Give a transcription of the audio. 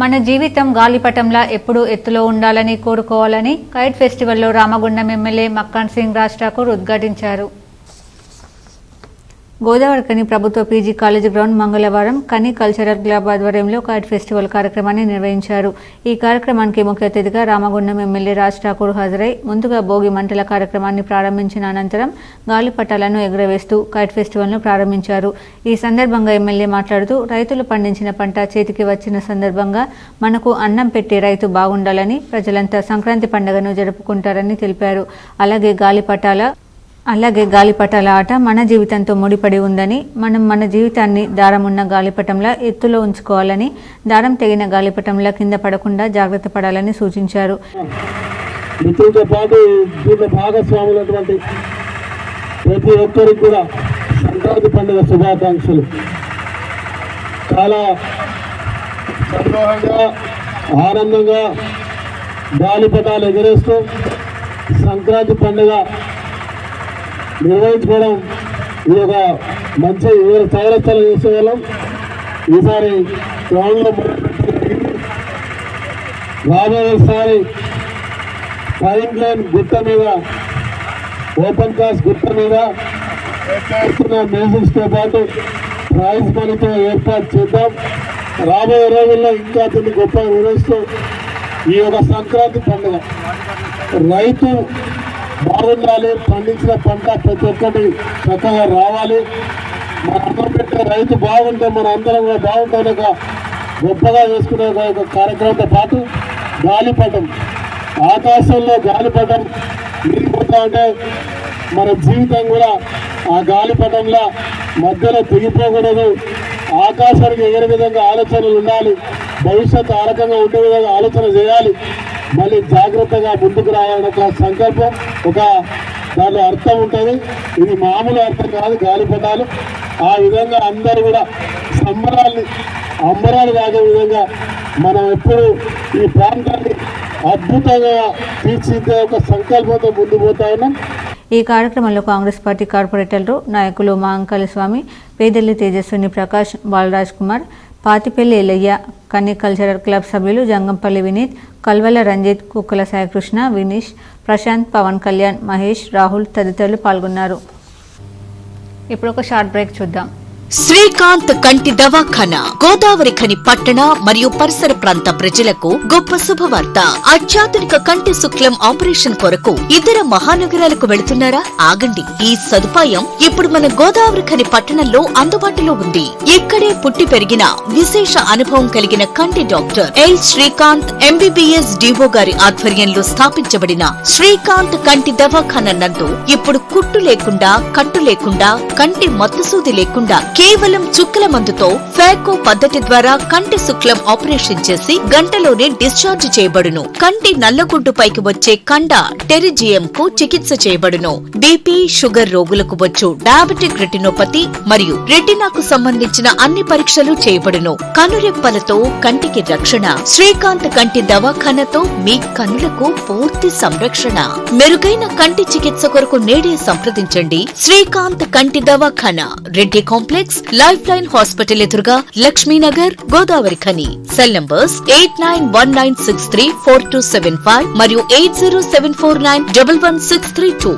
మన జీవితం గాలిపటంలా ఎప్పుడూ ఎత్తులో ఉండాలని కోరుకోవాలని కైట్ ఫెస్టివల్లో రామగుండం ఎమ్మెల్యే మక్కాన్ సింగ్ రాజ్ ఠాకూర్ ఉద్ఘాటించారు. గోదావరి కని ప్రభుత్వ పీజీ కాలేజ్ గ్రౌండ్ మంగళవారం కని కల్చరల్ క్లబ్ ఆధ్వర్యంలో కైట్ ఫెస్టివల్ కార్యక్రమాన్ని నిర్వహించారు. ఈ కార్యక్రమానికి ముఖ్య అతిథిగా రామగుండం ఎమ్మెల్యే రాజ్ ఠాకూర్ హాజరై ముందుగా భోగి మంటల కార్యక్రమాన్ని ప్రారంభించిన అనంతరం గాలిపటాలను ఎగురవేస్తూ కైట్ ఫెస్టివల్ను ప్రారంభించారు. ఈ సందర్భంగా ఎమ్మెల్యే మాట్లాడుతూ రైతులు పండించిన పంట చేతికి వచ్చిన సందర్భంగా మనకు అన్నం పెట్టే రైతు బాగుండాలని ప్రజలంతా సంక్రాంతి పండుగను జరుపుకుంటారని తెలిపారు. అలాగే గాలిపటాల అలాగే గాలిపటాల ఆట మన జీవితంతో ముడిపడి ఉందని మనం మన జీవితాన్ని దారమున్న గాలిపటంలా ఎత్తులో ఉంచుకోవాలని దారం తెగిన గాలిపటంలా కింద పడకుండా జాగ్రత్త పడాలని సూచించారు. పాటు దీంట్లో ప్రతి ఒక్కరికి కూడా సంక్రాంతి పండుగ శుభాకాంక్షలు. చాలా సంతోషంగా ఆనందంగా గాలిపటాలు ఎగరేస్తూ సంక్రాంతి పండుగ నిర్వహించుకోవడం ఇది ఒక మంచి ఇవాళ చౌరస్తాలు చేసేవాళ్ళం ఈసారి గ్రౌండ్లో రాబోయేసారి పైన్ లైన్ గుట్ట మీద ఓపెన్ క్లాస్ గుట్ట మీద మ్యూజిక్స్తో పాటు ప్రైజ్ మనీతో ఏర్పాటు చేద్దాం. రాబోయే రోజుల్లో ఇంకా కొన్ని గొప్ప నిర్వహిస్తూ ఈ యొక్క సంక్రాంతి పండుగ. రైతు బాగుండాలి పండించిన పంట ప్రతి ఒక్కటి చక్కగా రావాలి. మన పెట్టే రైతు బాగుంటే మన అందరం కూడా గొప్పగా చేసుకునే ఒక కార్యక్రమంతో పాటు గాలిపటం. ఆకాశంలో గాలిపటం. మిగిలిపోతా ఉంటే మన జీవితం కూడా ఆ గాలిపటంలో మధ్యలో దిగిపోకూడదు. ఆకాశానికి ఎగిరే విధంగా ఆలోచనలు ఉండాలి. భవిష్యత్తు ఆ రకంగా ఉండే విధంగా ఆలోచన చేయాలి. మళ్ళీ జాగ్రత్తగా ముందుకు రావాలని ఒక సంకల్పం ఒక దానిలో అర్థం ఉంటుంది. ఇది మామూలు అర్థం కాదు గాలిపటాలు. ఆ విధంగా అందరూ కూడా సంబరాల్ని అంబరాలు తాగే విధంగా మనం ఎప్పుడు ఈ ప్రాంతాన్ని అద్భుతంగా తీర్చిదిద్దే ఒక సంకల్పంతో ముందు పోతా ఉన్నాం. ఈ కార్యక్రమంలో కాంగ్రెస్ పార్టీ కార్పొరేటర్లు నాయకులు మాంకలి స్వామి పేదల్లి తేజస్విని ప్రకాష్ బాలరాజ్ కుమార్ పాతిపల్లి ఎల్లయ్య కన్ని కల్చరల్ క్లబ్ సభ్యులు జంగంపల్లి వినీత్ కల్వల రంజిత్ కుక్కల సాయికృష్ణ వినీష్ ప్రశాంత్ పవన్ కళ్యాణ్ మహేష్ రాహుల్ తదితరులు పాల్గొన్నారు. ఇప్పుడు ఒక షార్ట్ బ్రేక్ చూద్దాం. శ్రీకాంత్ కంటి దవాఖానా గోదావరి ఖని పట్టణ మరియు పరిసర ప్రాంత ప్రజలకు గొప్ప శుభవార్త. అత్యాధునిక కంటి శుక్లం ఆపరేషన్ కొరకు ఇతర మహానగరాలకు వెళుతున్నారా? ఆగండి. ఈ సదుపాయం ఇప్పుడు మన గోదావరి ఖని పట్టణంలో అందుబాటులో ఉంది. ఇక్కడే పుట్టి పెరిగిన విశేష అనుభవం కలిగిన కంటి doctor L. Srikanth MBBS DO గారి ఆధ్వర్యంలో స్థాపించబడిన శ్రీకాంత్ కంటి దవాఖాన నందు ఇప్పుడు కుట్టు లేకుండా కట్టు లేకుండా కంటి మత్తుసూది లేకుండా కేవలం చుక్కల మందుతో ఫ్యాకో పద్ధతి ద్వారా కంటి శుక్లం ఆపరేషన్ చేసి గంటలోనే డిశ్చార్జ్ చేయబడును. కంటి నల్లగుడ్డు పైకి వచ్చే కండ టెరిజియం కు చికిత్స చేయబడును. బీపీ షుగర్ రోగులకు వచ్చు డయాబెటిక్ రెటినోపతి మరియు రెటినాకు సంబంధించిన అన్ని పరీక్షలు చేయబడును. కనురెప్పలతో కంటికి రక్షణ. శ్రీకాంత్ కంటి దవాఖానతో మీ కనులకు పూర్తి సంరక్షణ. మెరుగైన కంటి చికిత్స కొరకు నేడే సంప్రదించండి. శ్రీకాంత్ కంటి దవాఖానా. Reddy complex life line hospital ఎదురుగా Lakshminagar Godavarikhani. Cell numbers eight nine one nine six three four two seven five మరియు eight zero seven four nine double one six three two